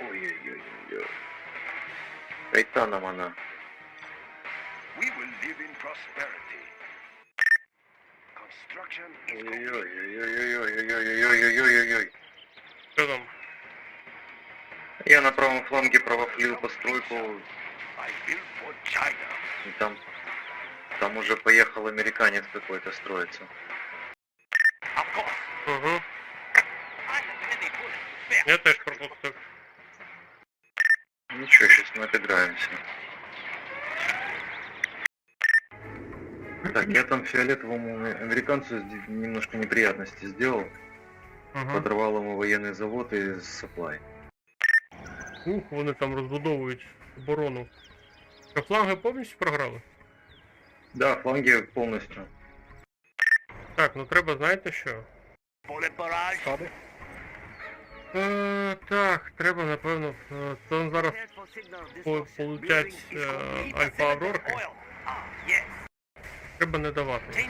Ой-ой-ой-ой. Кайтаном она. We will live in prosperity. Construction is complete. Ой-ой-ой-ой-ой-ой-ой-ой-ой-ой-ой. Що там? Я на правом фланге провафлил постройку, и там, там уже поехал американец какой-то course. Угу. Я теж пропустив. Ничего, сейчас мы отыграемся. Так, я там фиолетовому американцу сд- немножко неприятности сделал. Угу. Подорвал ему военный завод и supply. Ух, вони там розбудовують оборону. Що фланги повністю програли? Да, фланги полностью. Так, ну треба, знаєте що? Bullet barrage. Е, так, треба, напевно, е, зараз по- полетять е, Альфа Аврорки. Oil. Ah, yes. Треба не давати.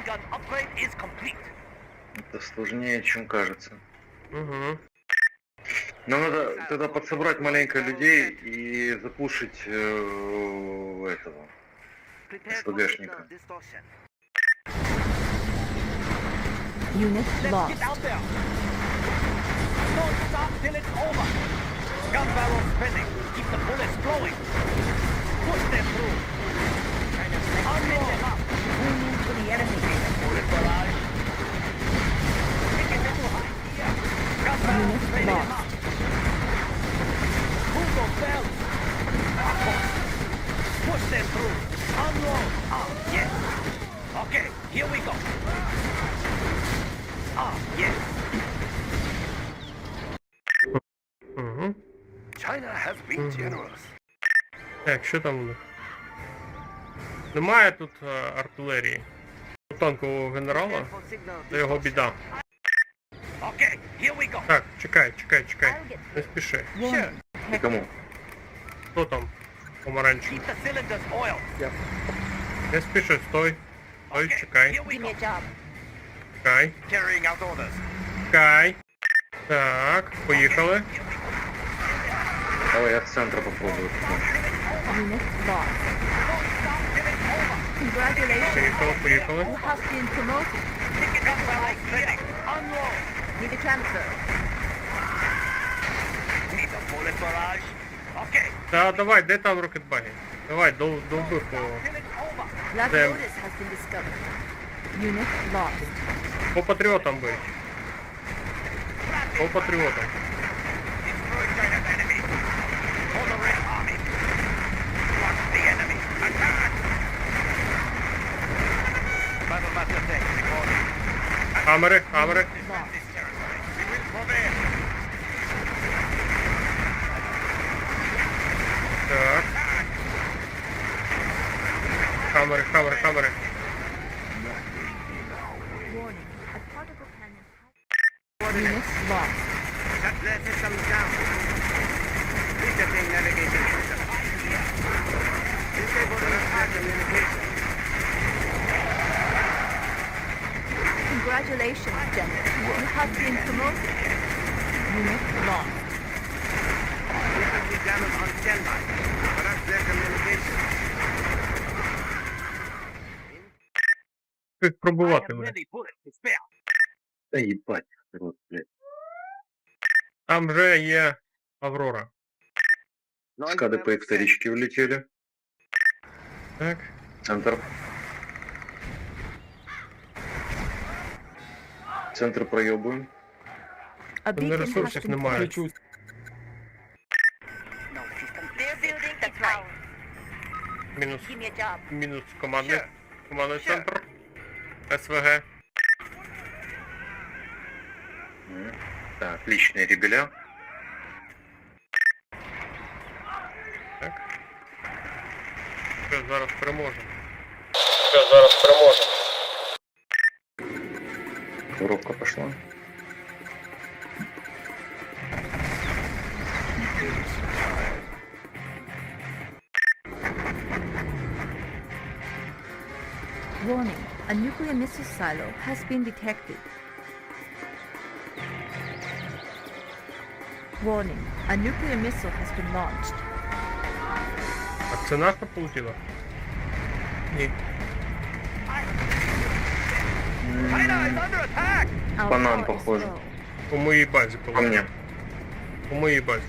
Это сложнее, чем кажется. Угу. Но надо тогда подсобрать маленько людей и запушить э, этого. СПГшника. Unit lost. Don't stop till it's over. Gun barrel spinning. Keep the bullets flowing. Push them through. Unload them up. Moving to the enemy. Bullet barrage. Take it into high gear. Gun barrel spinning up. Move those bells. Push them through. Unload. Ah, yes. Okay, here we go. Ah, yes. China has been generous. Так, що там у них? Немає тут е, артилерії. У танкового генерала, це його біда. Okay, here we go. Так, чекай, чекай, чекай. Не спіши. Warning. И? Хто там? Помаранчевий. Keep the cylinders oiled. Не спіши, стой. Стой, Okay, чекай, чекай, Carrying out orders. чекай. Так, поїхали. Давай я в центр попробую. Unit lost. Congratulations. Поехала, поехала. You have been promoted. With a transfer. Та давай, де там рокетбаги? Давай, дол- долби по, Black Them. Lotus has been discovered. Unit lost. по патріотам бить. По патріотам. Hamre, hamre. Так. Хамре, хамре, хамре. Units lost. That system down. Resetting navigation system. Disable the communication. Congratulations, Janet. You have been promoted. Unit lost. This is Lieutenant on standby. Perhaps their communication. Как пробувати мене? Та їбать, рот, блядь. Там же є Аврора. Скады по их вторичке влетели. Так. Центр. Центр проебываем. A Там beacon has ресурсів been немає. placed. No system. They're building the tower. Мінус, Give me a job. мінус командний, Ще. командний Ще. центр. СВГ. М. Так, личные ребеля. Так. Що, зараз переможемо. Що, зараз переможемо. Коробка пошла. Warning. A nuclear missile silo has been detected. Warning. A nuclear missile has been launched. А це наша полетіла? Ні. China is under attack! Our Банан, power is похоже. low. По моїй базі По полетіла. мне. По моїй базі.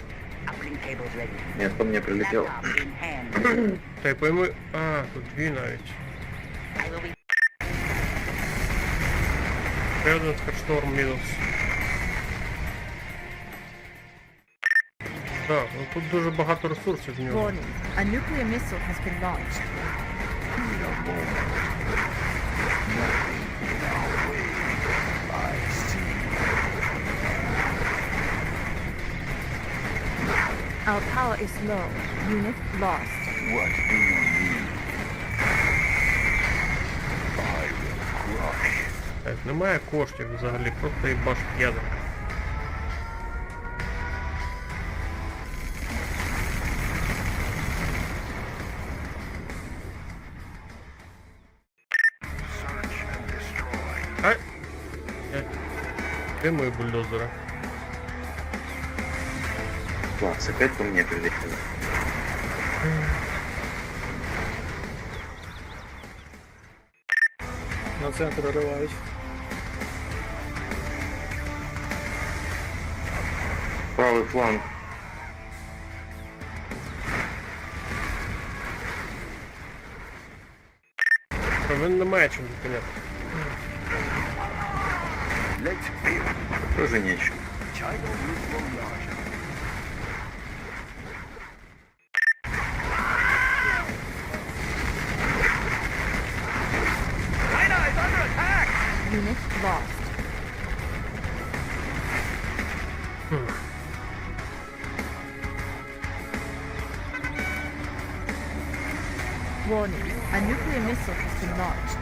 Uplink cables ready. Нет, по мне прилетел. Laptop in hand. Та й пойми. А, тут дві навіть. I will be Ще один скаршторм мінус. Так, ну тут дуже багато ресурсів в нього. Warning. A nuclear missile has been launched. Our power is low. Unit lost. Так, немає коштів взагалі, просто їбаш ядер. Ай! Е, Де мої бульдозери? Класс, опять по мне прилетело. На центр ривають. Правый фланг. Він не має чим зупиняти. Тоже нечего. Warning. A nuclear missile has been launched.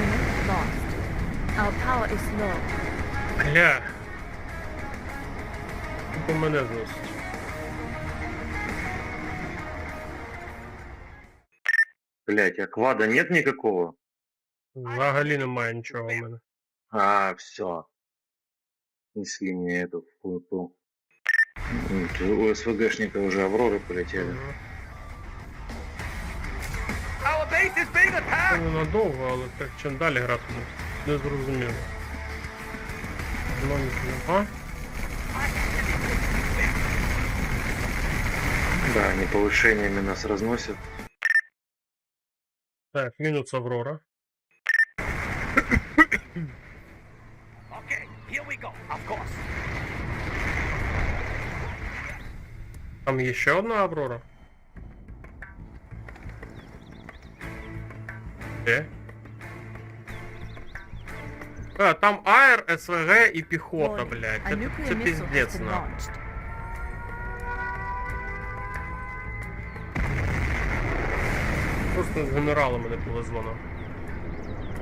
Unit lost. Our power is low. Гля. Тупо мене зносить. Блять, а квада нет никакого? Взагалі немає нічого в мене. А, все. Несли мне эту футу. У СВГшника уже Авроры полетели. Ага. Our base is being Це attacked! ненадовго, але так чим далі грати не зрозуміло. Ну, А? Да, они повышениями нас разносят. Так, мінус Аврора. Okay, here we go, of course. Там є ще одна Аврора. Де? А, там АР, СВГ і піхота, Warning. блядь. A Це, nuclear це missile has піздець, been нахуй. Просто з генералами не повезло нам.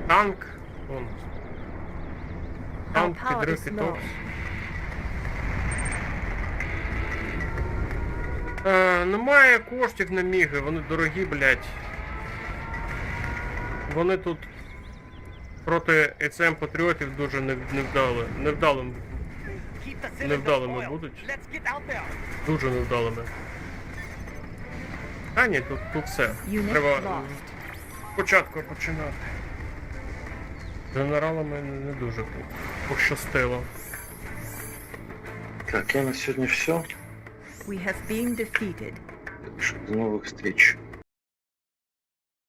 Танк. Вон. Танк підрив is Е, немає коштів на міги, вони дорогі, блядь. Вони тут проти ЕЦМ патріотів дуже невдали. Невдалим. Невдалими будуть. Дуже невдалими. Та ні, тут, тут все. Треба спочатку починати. З генералами не, не дуже тут. Пощастило. Так, я на сьогодні все. We have been defeated. До нових встреч.